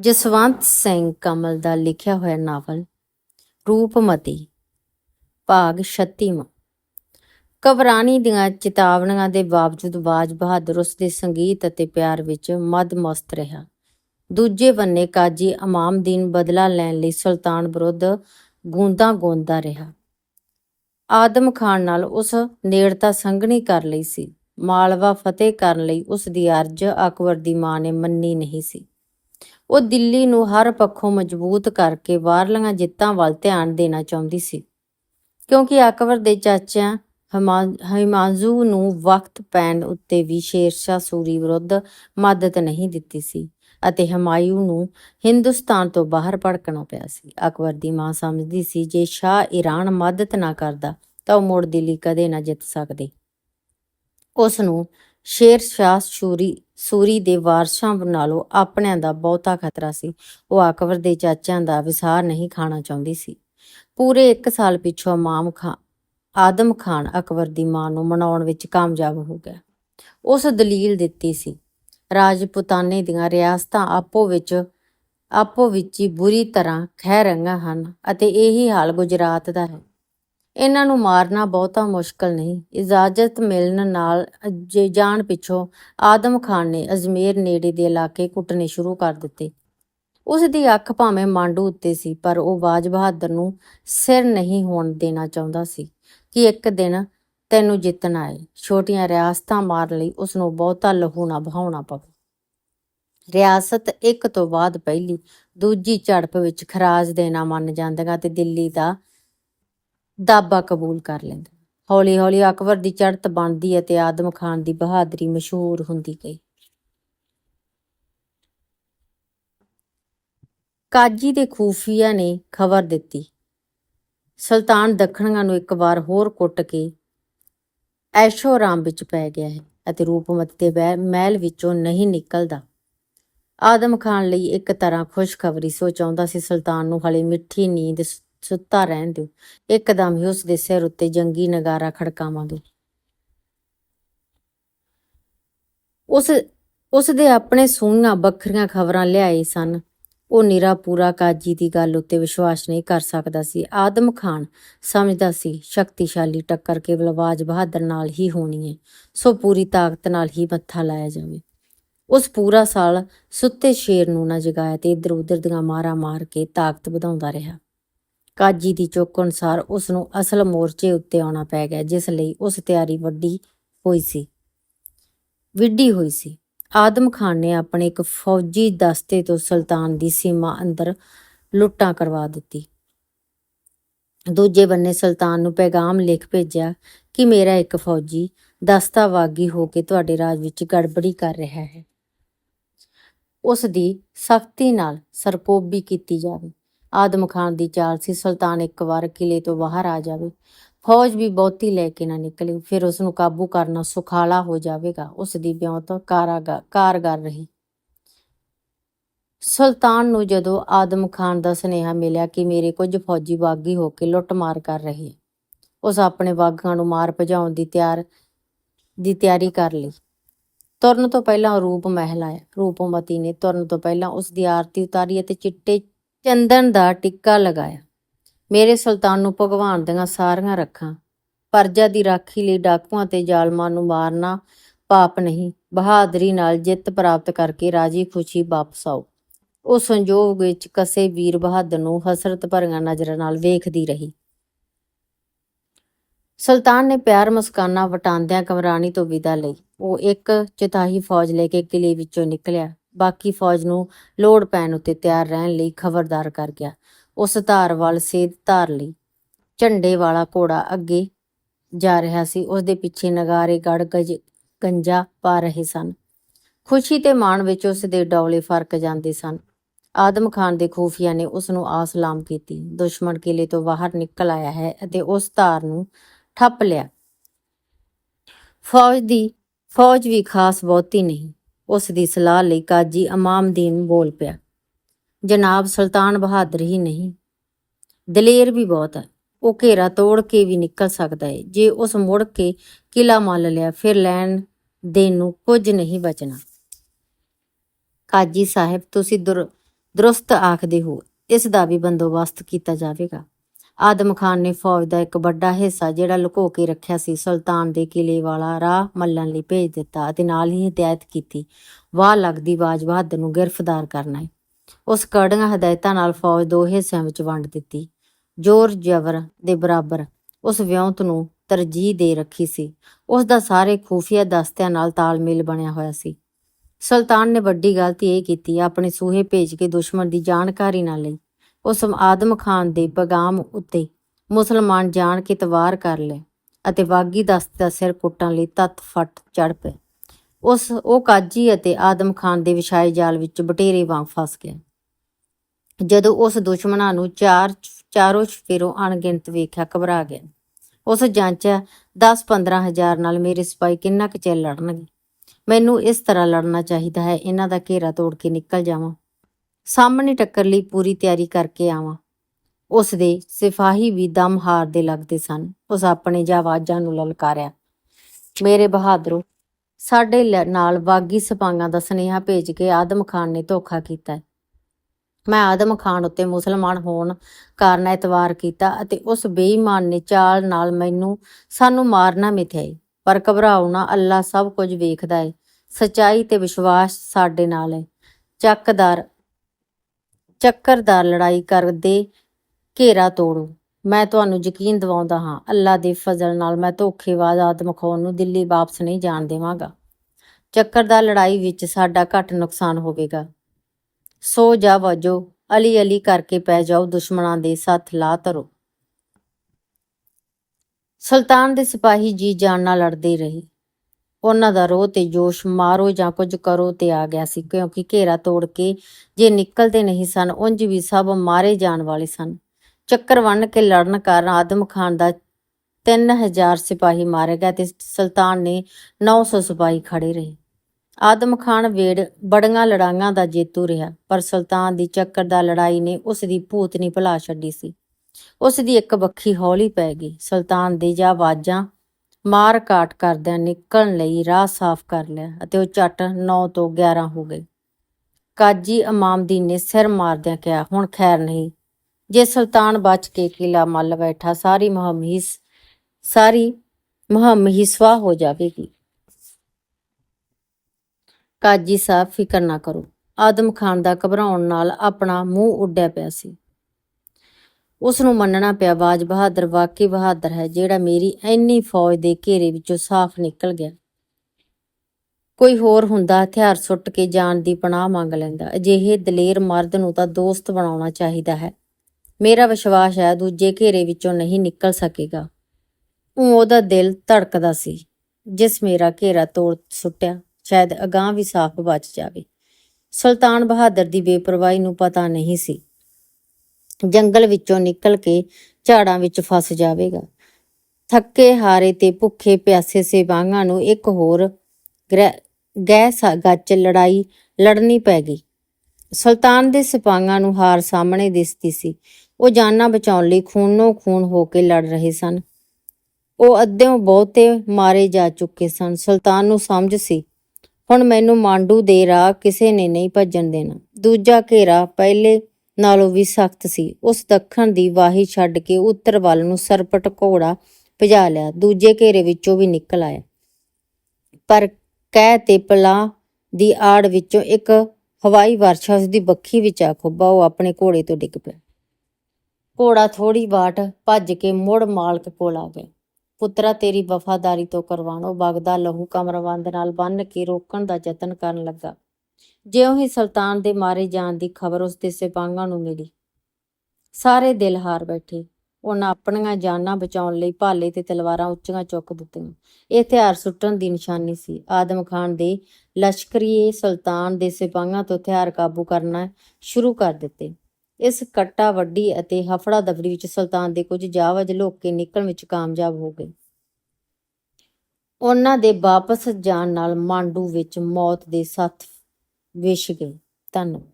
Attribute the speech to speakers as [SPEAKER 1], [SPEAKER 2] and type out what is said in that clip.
[SPEAKER 1] ਜਸਵੰਤ ਸਿੰਘ ਕਮਲ ਦਾ ਲਿਖਿਆ ਹੋਇਆ ਨਾਵਲ ਰੂਪਮਤੀ, ਭਾਗ 36ਵਾਂ ਕਵਰਾਨੀ ਦੀਆਂ ਚੇਤਾਵਨੀਆਂ ਦੇ ਬਾਵਜੂਦ ਬਾਜ ਬਹਾਦਰ ਉਸ ਦੇ ਸੰਗੀਤ ਅਤੇ ਪਿਆਰ ਵਿੱਚ ਮਦ-ਮਸਤ ਰਿਹਾ। ਦੂਜੇ ਬੰਨੇ ਕਾਜੀ ਇਮਾਮਦੀਨ ਬਦਲਾ ਲੈਣ ਲਈ ਸੁਲਤਾਨ ਵਿਰੁੱਧ ਗੂੰਦਾਂ ਗਾਉਂਦਾ ਰਿਹਾ। ਆਦਮ ਖਾਨ ਨਾਲ ਉਸ ਨੇੜਤਾ ਸੰਘਣੀ ਕਰ ਲਈ ਸੀ। ਮਾਲਵਾ ਫਤਿਹ ਕਰਨ ਲਈ ਉਸ ਦੀ ਅਰਜ਼ ਅਕਬਰ ਦੀ ਮਾਂ ਨੇ ਮੰਨੀ ਨਹੀਂ ਸੀ। ਉਹ ਦਿੱਲੀ ਨੂੰ ਹਰ ਪੱਖੋਂ ਮਜ਼ਬੂਤ ਕਰਕੇ ਬਾਹਰਲੀਆਂ ਜਿੱਤਾਂ ਵੱਲ ਧਿਆਨ ਦੇਣਾ ਚਾਹੁੰਦੀ ਸੀ। ਕਿਉਂਕਿ ਅਕਬਰ ਦੇ ਚਾਚਿਆਂ ਹਮਾ- ਹਿਮਾਂਜ਼ੂ ਨੂੰ ਵਕਤ ਪੈਣ ਉੱਤੇ ਵੀ ਸ਼ੇਰਸ਼ਾਹ ਸੂਰੀ ਵਿਰੁੱਧ ਮਦਦ ਨਹੀਂ ਦਿੱਤੀ ਸੀ ਅਤੇ ਹਮਾਯੂ ਨੂੰ ਹਿੰਦੁਸਤਾਨ ਤੋਂ ਬਾਹਰ ਭੜਕਣਾ ਪਿਆ ਸੀ। ਅਕਬਰ ਦੀ ਮਾਂ ਸਮਝਦੀ ਸੀ, ਜੇ ਸ਼ਾਹ ਈਰਾਨ ਮਦਦ ਨਾ ਕਰਦਾ, ਤਾਂ ਉਹ ਮੁੜ ਦਿੱਲੀ ਕਦੇ ਨਾ ਜਿੱਤ ਸਕਦੇ। ਉਸ ਨੂੰ ਸ਼ੇਰ ਸ਼ਾਹ ਸੂਰੀ ਸੂਰੀ ਦੇ ਵਾਰਸਾਂ ਨਾਲੋਂ ਆਪਣਿਆਂ ਦਾ ਬਹੁਤਾ ਖਤਰਾ ਸੀ। ਉਹ ਅਕਬਰ ਦੇ ਚਾਚਿਆਂ ਦਾ ਵਿਸਾਰ ਨਹੀਂ ਖਾਣਾ ਚਾਹੁੰਦੀ ਸੀ। ਪੂਰੇ 1 ਸਾਲ ਪਿੱਛੋਂ ਇਮਾਮ ਖਾਨ ਆਦਮ ਖਾਨ ਅਕਬਰ ਦੀ ਮਾਂ ਨੂੰ ਮਨਾਉਣ ਵਿੱਚ ਕਾਮਯਾਬ ਹੋ ਗਿਆ। ਉਸ ਦਲੀਲ ਦਿੱਤੀ ਸੀ, ਰਾਜਪੂਤਾਨੇ ਦੀਆਂ ਰਿਆਸਤਾਂ ਆਪੋ ਵਿੱਚ ਆਪੋ ਵਿੱਚ ਹੀ ਬੁਰੀ ਤਰ੍ਹਾਂ ਖਹਿ ਰਹੀਆਂ ਹਨ ਅਤੇ ਇਹੀ ਹਾਲ ਗੁਜਰਾਤ ਦਾ ਹੈ। ਇਹਨਾਂ ਨੂੰ ਮਾਰਨਾ ਬਹੁਤਾ ਮੁਸ਼ਕਲ ਨਹੀਂ। ਇਜਾਜ਼ਤ ਮਿਲਣ ਨਾਲ ਜਾਣ ਪਿੱਛੋਂ ਆਦਮ ਖਾਨ ਨੇ ਅਜਮੇਰ ਨੇੜੇ ਦੇ ਇਲਾਕੇ ਕੁੱਟਣੇ ਸ਼ੁਰੂ ਕਰ ਦਿੱਤੇ। ਉਸ ਦੀ ਅੱਖ ਭਾਵੇਂ ਮਾਂਡੂ ਉੱਤੇ ਸੀ, ਪਰ ਉਹ ਬਾਜ ਬਹਾਦਰ ਨੂੰ ਸਿਰ ਨਹੀਂ ਹੋਣ ਦੇਣਾ ਚਾਹੁੰਦਾ ਸੀ ਕਿ ਇੱਕ ਦਿਨ ਤੈਨੂੰ ਜਿੱਤਣਾ ਹੈ ਛੋਟੀਆਂ ਰਿਆਸਤਾਂ ਮਾਰਨ ਲਈ ਉਸ ਨੂੰ ਬਹੁਤਾ ਲਹੂ ਨਾ ਬਹਾਉਣਾ ਪਵੇ। ਰਿਆਸਤ ਇੱਕ ਤੋਂ ਬਾਅਦ ਪਹਿਲੀ, ਦੂਜੀ ਝੜਪ ਵਿੱਚ ਖਰਾਜ ਦੇਣਾ ਮੰਨ ਜਾਂਦੀਆਂ ਤੇ ਦਿੱਲੀ ਦਾ ਦਾਬਾ ਕਬੂਲ ਕਰ ਲੈਂਦਾ। ਹੌਲੀ ਹੌਲੀ ਅਕਬਰ ਦੀ ਚੜ੍ਹਤ ਬਣਦੀ ਅਤੇ ਆਦਮ ਖਾਨ ਦੀ ਬਹਾਦਰੀ ਮਸ਼ਹੂਰ ਹੁੰਦੀ ਗਈ। ਕਾਜੀ ਦੇ ਖੂਫੀਆ ਨੇ ਖਬਰ ਦਿੱਤੀ। ਸੁਲਤਾਨ ਦੱਖਣੀਆਂ ਨੂੰ ਇੱਕ ਵਾਰ ਹੋਰ ਕੁੱਟ ਕੇ ਐਸ਼ੋ ਆਰਾਮ ਵਿੱਚ ਪੈ ਗਿਆ ਹੈ ਅਤੇ ਰੂਪਮਤੀ ਦੇ ਮਹਿਲ ਵਿੱਚੋਂ ਨਹੀਂ ਨਿਕਲਦਾ। ਆਦਮ ਖਾਨ ਲਈ ਇੱਕ ਤਰ੍ਹਾਂ ਖੁਸ਼ਖਬਰੀ ਸੋ ਚਾਹੁੰਦਾ ਸੀ, ਸੁਲਤਾਨ ਨੂੰ ਹਲੇ ਮਿੱਠੀ ਨੀਂਦ ਸੁੱਤਾ ਰਹਿਣ ਦਿਓ। ਇੱਕਦਮ ਹੀ ਉਸ ਦੇ ਸਿਰ ਉੱਤੇ ਜੰਗੀ ਨਗਾਰਾ ਖੜਕਾਵਾਂਗੇ। ਉਸ ਉਸ ਦੇ ਆਪਣੇ ਸੂਹੀਆਂ ਵੱਖਰੀਆਂ ਖਬਰਾਂ ਲਿਆਏ ਸਨ। ਉਹ ਨਿਰਾ ਪੂਰਾ ਕਾਜੀ ਦੀ ਗੱਲ ਉੱਤੇ ਵਿਸ਼ਵਾਸ ਨਹੀਂ ਕਰ ਸਕਦਾ ਸੀ। ਆਦਮ ਖਾਨ ਸਮਝਦਾ ਸੀ, ਸ਼ਕਤੀਸ਼ਾਲੀ ਟੱਕਰ ਕੇਵਲ ਆਵਾਜ਼ ਬਹਾਦਰ ਨਾਲ ਹੀ ਹੋਣੀ ਹੈ। ਸੋ ਪੂਰੀ ਤਾਕਤ ਨਾਲ ਹੀ ਮੱਥਾ ਲਾਇਆ ਜਾਵੇ। ਉਸ ਪੂਰਾ ਸਾਲ ਸੁੱਤੇ ਸ਼ੇਰ ਨੂੰ ਨਾ ਜਗਾਇਆ ਤੇ ਇੱਧਰ ਉੱਧਰ ਦੀਆਂ ਮਾਰਾਂ ਮਾਰ ਕੇ ਤਾਕਤ ਵਧਾਉਂਦਾ ਰਿਹਾ। ਕਾਜੀ ਦੀ ਚੁੱਕ ਅਨੁਸਾਰ ਉਸ ਨੂੰ ਅਸਲ ਮੋਰਚੇ ਉੱਤੇ ਆਉਣਾ ਪੈ ਗਿਆ, ਜਿਸ ਲਈ ਉਸ ਤਿਆਰੀ ਵੱਡੀ ਹੋਈ ਸੀ। ਵਿੱਢੀ ਹੋਈ ਸੀ। ਆਦਮ ਖਾਨ ਨੇ ਆਪਣੇ ਇੱਕ ਫੌਜੀ ਦਸਤੇ ਤੋਂ ਸੁਲਤਾਨ ਦੀ ਸੀਮਾ ਅੰਦਰ ਲੁੱਟਾਂ ਕਰਵਾ ਦਿੱਤੀ। ਦੂਜੇ ਬੰਨੇ ਸੁਲਤਾਨ ਨੂੰ ਪੈਗਾਮ ਲਿਖ ਭੇਜਿਆ ਕਿ ਮੇਰਾ ਇੱਕ ਫੌਜੀ ਦਸਤਾਵਾਗੀ ਹੋ ਕੇ ਤੁਹਾਡੇ ਰਾਜ ਵਿੱਚ ਗੜਬੜੀ ਕਰ ਰਿਹਾ ਹੈ। ਉਸ ਦੀ ਸਖਤੀ ਨਾਲ ਸਰਕੋਬੀ ਕੀਤੀ ਜਾਵੇ। ਆਦਮ ਖਾਨ ਦੀ ਚਾਲ ਸੀ, ਸੁਲਤਾਨ ਇੱਕ ਵਾਰ ਕਿਲੇ ਤੋਂ ਬਾਹਰ ਆ ਜਾਵੇ। ਫੌਜ ਵੀ ਬਹੁਤੀ ਲੈ ਕੇ ਨਾ ਨਿਕਲੇ, ਫਿਰ ਉਸ ਨੂੰ ਕਾਬੂ ਕਰਨਾ ਸੁਖਾਲਾ ਹੋ ਜਾਵੇਗਾ। ਉਸ ਦੀ ਬਿਉਂਤ ਕਾਰਗਰ ਰਹੀ। ਸੁਲਤਾਨ ਨੂੰ ਜਦੋਂ ਆਦਮ ਖਾਨ ਦਾ ਸੁਨੇਹਾ ਮਿਲਿਆ ਕਿ ਮੇਰੇ ਕੁਝ ਫੌਜੀ ਬਾਗੀ ਹੋ ਕੇ ਲੁੱਟਮਾਰ ਕਰ ਰਹੇ ਉਸ ਆਪਣੇ ਬਾਗਾਂ ਨੂੰ ਮਾਰ ਭਜਾਉਣ ਦੀ ਤਿਆਰ, ਦੀ ਤਿਆਰੀ ਕਰ ਲਈ। ਤੁਰਨ ਤੋਂ ਪਹਿਲਾਂ ਉਹ ਰੂਪ ਮਹਿਲ ਆਇਆ। ਰੂਪਮਤੀ ਨੇ ਤੁਰਨ ਤੋਂ ਪਹਿਲਾਂ ਉਸ ਦੀ ਆਰਤੀ ਉਤਾਰੀ ਅਤੇ ਚਿੱਟੇ ਚੰਦਨ ਦਾ ਟਿੱਕਾ ਲਗਾਇਆ। ਮੇਰੇ ਸੁਲਤਾਨ ਨੂੰ ਭਗਵਾਨ ਦੀਆਂ ਸਾਰੀਆਂ ਰੱਖਾਂ। ਪਰਜਾ ਦੀ ਰਾਖੀ ਲਈ ਡਾਕੂਆਂ ਤੇ ਜ਼ਾਲਮਾਂ ਨੂੰ ਮਾਰਨਾ ਪਾਪ ਨਹੀਂ। ਬਹਾਦਰੀ ਨਾਲ ਜਿੱਤ ਪ੍ਰਾਪਤ ਕਰਕੇ ਰਾਜੀ ਖੁਸ਼ੀ ਵਾਪਸ ਆਓ। ਉਹ ਸੰਜੋਗ ਵਿੱਚ ਕਸੇ ਵੀਰ ਬਹਾਦਰ ਨੂੰ ਹਸਰਤ ਭਰੀਆਂ ਨਜ਼ਰਾਂ ਨਾਲ ਵੇਖਦੀ ਰਹੀ। ਸੁਲਤਾਨ ਨੇ ਪਿਆਰ ਮੁਸਕਾਨਾ ਵਟਾਂਦਿਆਂ ਕਮਰਾਨੀ ਤੋਂ ਵਿਦਾ ਲਈ। ਉਹ ਇੱਕ ਚਿਤਾਹੀ ਫੌਜ ਲੈ ਕੇ ਕਿਲੇ ਵਿੱਚੋਂ ਨਿਕਲਿਆ। ਬਾਕੀ ਫੌਜ ਨੂੰ ਲੋੜ ਪੈਣ ਉੱਤੇ ਤਿਆਰ ਰਹਿਣ ਲਈ ਖਬਰਦਾਰ ਕਰ ਗਿਆ। ਉਸ ਧਾਰ ਵੱਲ ਸੇਧ ਧਾਰ ਲਈ। ਝੰਡੇ ਵਾਲਾ ਘੋੜਾ ਅੱਗੇ ਜਾ ਰਿਹਾ ਸੀ। ਉਸ ਦੇ ਪਿੱਛੇ ਨਗਾਰੇ ਗੜ ਗਜ ਗੰਜਾ ਪਾ ਰਹੇ ਸਨ। ਖੁਸ਼ੀ ਤੇ ਮਾਣ ਵਿੱਚ ਉਸ ਦੇ ਡੌਲੇ ਫ਼ਰਕ ਜਾਂਦੇ ਸਨ। ਆਦਮ ਖਾਨ ਦੇ ਖੂਫੀਆ ਨੇ ਉਸ ਨੂੰ ਆਸਲਾਮ ਕੀਤੀ। ਦੁਸ਼ਮਣ ਕਿਲੇ ਤੋਂ ਬਾਹਰ ਨਿਕਲ ਆਇਆ ਹੈ ਅਤੇ ਉਸ ਧਾਰ ਨੂੰ ਠੱਪ ਲਿਆ। ਫੌਜ ਦੀ, ਫੌਜ ਵੀ ਖਾਸ ਬਹੁਤੀ ਨਹੀਂ। ਉਸ ਦੀ ਸਲਾਹ ਲਈ ਕਾਜੀ ਇਮਾਮਦੀਨ ਬੋਲ ਪਿਆ, ਜਨਾਬ ਸੁਲਤਾਨ ਬਹਾਦਰ ਹੀ ਨਹੀਂ, ਦਲੇਰ ਵੀ ਬਹੁਤ ਹੈ, ਉਹ ਘੇਰਾ ਤੋੜ ਕੇ ਵੀ ਨਿਕਲ ਸਕਦਾ ਹੈ ਜੇ ਉਸ ਮੁੜ ਕੇ ਕਿਲਾ ਮੰਨ ਲਿਆ, ਫਿਰ ਲੈਣ ਦੇਣ ਨੂੰ ਕੁਝ ਨਹੀਂ ਬਚਣਾ। ਕਾਜੀ ਸਾਹਿਬ, ਤੁਸੀਂ ਦੁਰ, ਦਰੁਸਤ ਆਖਦੇ ਹੋ, ਇਸ ਦਾ ਵੀ ਬੰਦੋਬਸਤ ਕੀਤਾ ਜਾਵੇਗਾ। ਆਦਮ ਖਾਨ ਨੇ ਫੌਜ ਦਾ ਇੱਕ ਵੱਡਾ ਹਿੱਸਾ ਜਿਹੜਾ ਲੁਕੋ ਕੇ ਰੱਖਿਆ ਸੀ, ਸੁਲਤਾਨ ਦੇ ਕਿਲੇ ਵਾਲਾ ਰਾਹ ਮੱਲਣ ਲਈ ਭੇਜ ਦਿੱਤਾ ਅਤੇ ਨਾਲ ਹੀ ਹਦਾਇਤ ਕੀਤੀ, ਵਾਹ ਲੱਗਦੀ ਬਾਜ ਬਹਾਦਰ ਨੂੰ ਗ੍ਰਿਫਤਾਰ ਕਰਨਾ ਹੈ ਉਸ ਕੜੀਆਂ ਹਦਾਇਤਾਂ ਨਾਲ ਫੌਜ ਦੋ ਹਿੱਸਿਆਂ ਵਿੱਚ ਵੰਡ ਦਿੱਤੀ। ਜ਼ੋਰ ਜ਼ਬਰ ਦੇ ਬਰਾਬਰ ਉਸ ਵਿਉਂਤ ਨੂੰ ਤਰਜੀਹ ਦੇ ਰੱਖੀ ਸੀ। ਉਸ ਦਾ ਸਾਰੇ ਖੂਫੀਆ ਦਸਤਿਆਂ ਨਾਲ ਤਾਲਮੇਲ ਬਣਿਆ ਹੋਇਆ ਸੀ। ਸੁਲਤਾਨ ਨੇ ਵੱਡੀ ਗਲਤੀ ਇਹ ਕੀਤੀ, ਆਪਣੇ ਸੂਹੇ ਭੇਜ ਕੇ ਦੁਸ਼ਮਣ ਦੀ ਜਾਣਕਾਰੀ ਨਾ ਲਈ। ਉਸ ਆਦਮ ਖਾਨ ਦੇ ਪੈਗਾਮ ਉੱਤੇ ਮੁਸਲਮਾਨ ਜਾਣ ਕੇ ਤਵਾਰ ਕਰ ਲਏ ਅਤੇ ਬਾਗੀ ਦਸਤ ਦਾ ਸਿਰ ਕੁੱਟਣ ਲਈ ਤੱਤ ਫਟ ਚੜ ਪਏ। ਉਸ, ਉਹ ਕਾਜੀ ਅਤੇ ਆਦਮ ਖਾਨ ਦੇ ਵਿਛਾਏ ਜਾਲ ਵਿੱਚ ਬਟੇਰੇ ਵਾਂਗ ਫਸ ਗਿਆ ਜਦੋਂ ਉਸ ਦੁਸ਼ਮਣਾਂ ਨੂੰ ਚਾਰ, ਚਾਰੋਂ ਚਫੇਰੋਂ ਅਣਗਿਣਤ ਵੇਖਿਆ ਘਬਰਾ ਗਿਆ ਉਸ ਜਾਂਚਿਆ 10-15 ਹਜ਼ਾਰ ਨਾਲ ਮੇਰੇ ਸਿਪਾਹੀ ਕਿੰਨਾ ਕੁ ਚਿਰ ਲੜਨਗੇ? ਮੈਨੂੰ ਇਸ ਤਰ੍ਹਾਂ ਲੜਨਾ ਚਾਹੀਦਾ ਹੈ, ਇਹਨਾਂ ਦਾ ਘੇਰਾ ਤੋੜ ਕੇ ਨਿਕਲ ਜਾਵਾਂ। ਸਾਹਮਣੇ ਟੱਕਰ ਲਈ ਪੂਰੀ ਤਿਆਰੀ ਕਰਕੇ ਆਵਾਂ। ਉਸ ਦੇ ਸਿਪਾਹੀ ਵੀ ਦਮ ਹਾਰਦੇ ਲੱਗਦੇ ਸਨ। ਉਸ ਆਪਣੇ ਜਾਵਾਜ਼ਾਂ ਨੂੰ ਲਲਕਾਰਿਆ, ਮੇਰੇ ਬਹਾਦਰੋ, ਸਾਡੇ ਲ- ਨਾਲ ਬਾਗੀ ਸਿਪਾਹੀਆਂ ਦਾ ਸੁਨੇਹਾ ਭੇਜ ਕੇ ਆਦਮ ਖਾਨ ਨੇ ਧੋਖਾ ਕੀਤਾ ਮੈਂ ਆਦਮ ਖਾਨ ਉੱਤੇ ਮੁਸਲਮਾਨ ਹੋਣ ਕਾਰਨ ਐਤਵਾਰ ਕੀਤਾ ਅਤੇ ਉਸ ਬੇਈਮਾਨ ਨੇ ਚਾਲ ਨਾਲ ਮੈਨੂੰ ਸਾਨੂੰ ਮਾਰਨਾ ਮਿਥਿਆ ਏ ਪਰ ਘਬਰਾਓ ਨਾ, ਅੱਲਾ ਸਭ ਕੁਝ ਵੇਖਦਾ ਏ। ਸਚਾਈ ਤੇ ਵਿਸ਼ਵਾਸ ਸਾਡੇ ਨਾਲ ਹੈ ਚੱਕਦਾਰ ਚੱਕਰਦਾਰ ਲੜਾਈ ਕਰਦੇ ਘੇਰਾ ਤੋੜੋ। ਮੈਂ ਤੁਹਾਨੂੰ ਯਕੀਨ ਦਿਵਾਉਂਦਾ ਹਾਂ, ਅੱਲਾ ਦੇ ਫਜ਼ਲ ਨਾਲ ਮੈਂ ਧੋਖੇਬਾਜ਼ ਆਦਮ ਖਾਨ ਨੂੰ ਦਿੱਲੀ ਵਾਪਸ ਨਹੀਂ ਜਾਣ ਦੇਵਾਂਗਾ। ਚੱਕਰਦਾਰ ਲੜਾਈ ਵਿੱਚ ਸਾਡਾ ਘੱਟ ਨੁਕਸਾਨ ਹੋਵੇਗਾ। ਸੋ ਜਾ ਵਜੋ, ਅਲੀ ਅਲੀ ਕਰਕੇ ਪੈ ਜਾਓ, ਦੁਸ਼ਮਣਾਂ ਦੇ ਸਾਥ ਲਾ ਧਰੋ। ਸੁਲਤਾਨ ਦੇ ਸਿਪਾਹੀ ਜੀ ਜਾਨ ਨਾਲ ਲੜਦੇ ਰਹੇ। ਉਹਨਾਂ ਦਾ ਰੋਹ ਤੇ ਜੋਸ਼ ਮਾਰੋ ਜਾਂ ਕੁਝ ਕਰੋ ਤੇ ਆ ਗਿਆ ਸੀ, ਕਿਉਂਕਿ ਘੇਰਾ ਤੋੜ ਕੇ ਜੇ ਨਿਕਲਦੇ ਨਹੀਂ ਸਨ, ਉਂਝ ਵੀ ਸਭ ਮਾਰੇ ਜਾਣ ਵਾਲੇ ਸਨ। ਚੱਕਰ ਵੰਨ ਕੇ ਲੜਨ ਕਾਰਨ ਆਦਮ ਖਾਨ ਦਾ 3000 ਸਿਪਾਹੀ ਮਾਰੇ ਗਏ ਤੇ ਸੁਲਤਾਨ ਨੇ 900 ਸਿਪਾਹੀ ਖੜੇ ਰਹੇ। ਆਦਮ ਖਾਨ ਵੇੜ ਬੜੀਆਂ ਲੜਾਈਆਂ ਦਾ ਜੇਤੂ ਰਿਹਾ, ਪਰ ਸੁਲਤਾਨ ਦੀ ਚੱਕਰ ਦਾ ਲੜਾਈ ਨੇ ਉਸ ਦੀ ਭੂਤਨੀ ਭੁਲਾ ਛੱਡੀ ਸੀ। ਉਸ ਦੀ ਇੱਕ ਬੱਖੀ ਹੌਲੀ ਪੈ ਗਈ। ਸੁਲਤਾਨ ਦੇ ਜਾਂ ਆਵਾਜ਼ਾਂ ਮਾਰ ਕਾਟ ਕਰਦਿਆਂ ਨਿਕਲਣ ਲਈ ਰਾਹ ਸਾਫ਼ ਕਰ ਲਿਆ ਅਤੇ ਉਹ ਝੱਟ 9 ਤੋਂ 11 ਹੋ ਗਏ ਕਾਜੀ ਇਮਾਮਦੀਨ ਨੇ ਸਿਰ ਮਾਰਦਿਆਂ ਕਿਹਾ, ਹੁਣ ਖੈਰ ਨਹੀਂ। ਜੇ ਸੁਲਤਾਨ ਬਚ ਕੇ ਕਿਲਾ ਮੱਲ ਬੈਠਾ, ਸਾਰੀ ਮੁਹਿੰਮ ਹੀ ਸਾਰੀ ਮੁਹਿੰਮ ਹੀ ਸਵਾਹ ਹੋ ਜਾਵੇਗੀ। ਕਾਜੀ ਸਾਹਿਬ ਫਿਕਰ ਨਾ ਕਰੋ। ਆਦਮ ਖਾਨ ਦਾ ਘਬਰਾਉਣ ਨਾਲ ਆਪਣਾ ਮੂੰਹ ਉੱਡਿਆ ਪਿਆ ਸੀ। ਉਸ ਨੂੰ ਮੰਨਣਾ ਪਿਆ ਬਾਜ ਬਹਾਦਰ, ਵਾਕਈ ਬਹਾਦਰ ਹੈ, ਜਿਹੜਾ ਮੇਰੀ ਇੰਨੀ ਫੌਜ ਦੇ ਘੇਰੇ ਵਿੱਚੋਂ ਸਾਫ਼ ਨਿਕਲ ਗਿਆ। ਕੋਈ ਹੋਰ ਹੁੰਦਾ, ਹਥਿਆਰ ਸੁੱਟ ਕੇ ਜਾਨ ਦੀ ਪਨਾਹ ਮੰਗ ਲੈਂਦਾ। ਅਜਿਹੇ ਦਲੇਰ ਮਰਦ ਨੂੰ ਤਾਂ ਦੋਸਤ ਬਣਾਉਣਾ ਚਾਹੀਦਾ ਹੈ। ਮੇਰਾ ਵਿਸ਼ਵਾਸ ਹੈ, ਦੂਜੇ ਘੇਰੇ ਵਿੱਚੋਂ ਨਹੀਂ ਨਿਕਲ ਸਕੇਗਾ। ਉਹਦਾ ਦਿਲ ਧੜਕਦਾ ਸੀ, ਜਿਸ ਮੇਰਾ ਘੇਰਾ ਤੋੜ ਸੁੱਟਿਆ। ਸ਼ਾਇਦ ਅਗਾਂਹ ਵੀ ਸਾਫ਼ ਬਚ ਜਾਵੇ। ਸੁਲਤਾਨ ਬਹਾਦਰ ਦੀ ਬੇਪਰਵਾਹੀ ਨੂੰ ਪਤਾ ਨਹੀਂ ਸੀ। ਜੰਗਲ ਵਿੱਚੋਂ ਨਿਕਲ ਕੇ ਝਾੜਾਂ ਵਿੱਚ ਫਸ ਜਾਵੇਗਾ। ਥੱਕੇ ਹਾਰੇ ਤੇ ਭੁੱਖੇ ਪਿਆਸੇ ਸੇਵਾਂਗਾਂ ਨੂੰ ਇੱਕ ਹੋਰ ਗ੍ਰਹਿ- ਗੱਚ ਲੜਾਈ ਲੜਨੀ ਪੈ ਗਈ। ਸੁਲਤਾਨ ਦੇ ਸਿਪਾਹੀਆਂ ਨੂੰ ਹਾਰ ਸਾਹਮਣੇ ਦਿਸਦੀ ਸੀ। ਉਹ ਜਾਨਾਂ ਬਚਾਉਣ ਲਈ ਖੂਨੋਂ ਖੂਨ ਹੋ ਕੇ ਲੜ ਰਹੇ ਸਨ। ਉਹ ਅੱਧਿਓਂ ਬਹੁਤੇ ਮਾਰੇ ਜਾ ਚੁੱਕੇ ਸਨ। ਸੁਲਤਾਨ ਨੂੰ ਸਮਝ ਸੀ, ਹੁਣ ਮੈਨੂੰ ਮਾਂਡੂ ਦੇ ਰਾਹ ਕਿਸੇ ਨੇ ਨਹੀਂ ਭੱਜਣ ਦੇਣਾ। ਦੂਜਾ ਘੇਰਾ ਪਹਿਲੇ ਨਾਲੋਂ ਵੀ ਸਖਤ ਸੀ। ਉਸ ਦੱਖਣ ਦੀ ਵਾਹੀ ਛੱਡ ਕੇ ਉੱਤਰ ਵੱਲ ਨੂੰ ਸਰਪਟ ਘੋੜਾ ਭਜਾ ਲਿਆ। ਦੂਜੇ ਘੇਰੇ ਵਿੱਚੋਂ ਵੀ ਨਿਕਲ ਆਇਆ। ਪਰ ਕਹਿ ਤੇ ਪਲਾ ਦੀ ਆੜ ਵਿੱਚੋਂ ਇੱਕ ਹਵਾਈ ਵਰਸ਼ਾ ਉਸ ਦੀ ਬੱਖੀ ਵਿੱਚ ਆ ਖੁੱਬਾ। ਉਹ ਆਪਣੇ ਘੋੜੇ ਤੋਂ ਡਿੱਗ ਪਿਆ। ਘੋੜਾ ਥੋੜੀ ਬਾਟ ਭੱਜ ਕੇ ਮੁੜ ਮਾਲਕ ਕੋਲ ਆ ਗਿਆ। ਪੁੱਤਰਾ, ਤੇਰੀ ਵਫਾਦਾਰੀ ਤੋਂ ਕਰਵਾਣੋ ਬਗਦਾ ਲਹੂ ਕਮਰਬੰਦ ਨਾਲ ਬੰਨ ਕੇ ਰੋਕਣ ਦਾ ਯਤਨ ਕਰਨ ਲੱਗਾ। ਜਿਉਂ ਹੀ ਸੁਲਤਾਨ ਦੇ ਮਾਰੇ ਜਾਣ ਦੀ ਖਬਰ ਉਸ ਦੇ ਸਿਪਾਹੀਆਂ ਨੂੰ ਮਿਲੀ। ਸਾਰੇ ਦਿਲ ਹਾਰ ਬੈਠੇ। ਉਹਨਾਂ ਆਪਣੀਆਂ ਜਾਨਾਂ ਬਚਾਉਣ ਲਈ ਭਾਲੇ ਤੇ ਤਲਵਾਰਾਂ ਉੱਚੀਆਂ ਚੁੱਕ ਦਿੱਤੀਆਂ। ਇਹ ਹਥਿਆਰ ਸੁੱਟਣ ਦੀ ਨਿਸ਼ਾਨੀ ਸੀ। ਆਦਮ ਖਾਨ ਦੇ ਲਸ਼ਕਰੀਏ ਸੁਲਤਾਨ ਦੇ ਸਿਪਾਹੀਆਂ ਤੋਂ ਹਥਿਆਰ ਕਾਬੂ ਕਰਨਾ ਸ਼ੁਰੂ ਕਰ ਦਿੱਤੇ। ਇਸ ਕੱਟਾ ਵੱਡੀ ਅਤੇ ਹਫੜਾ ਦਫੜੀ ਵਿੱਚ ਸੁਲਤਾਨ ਦੇ ਕੁਝ ਜਾਵਜ ਲੋਕ ਕੇ ਨਿਕਲਣ ਵਿੱਚ ਕਾਮਯਾਬ ਹੋ ਗਏ। ਉਹਨਾਂ ਦੇ ਵਾਪਸ ਜਾਣ ਨਾਲ ਮਾਂਡੂ ਵਿੱਚ ਮੌਤ ਦੇ ਸੱਤ ਵਿਛ ਗਏ ਧੰਨਵਾਦ।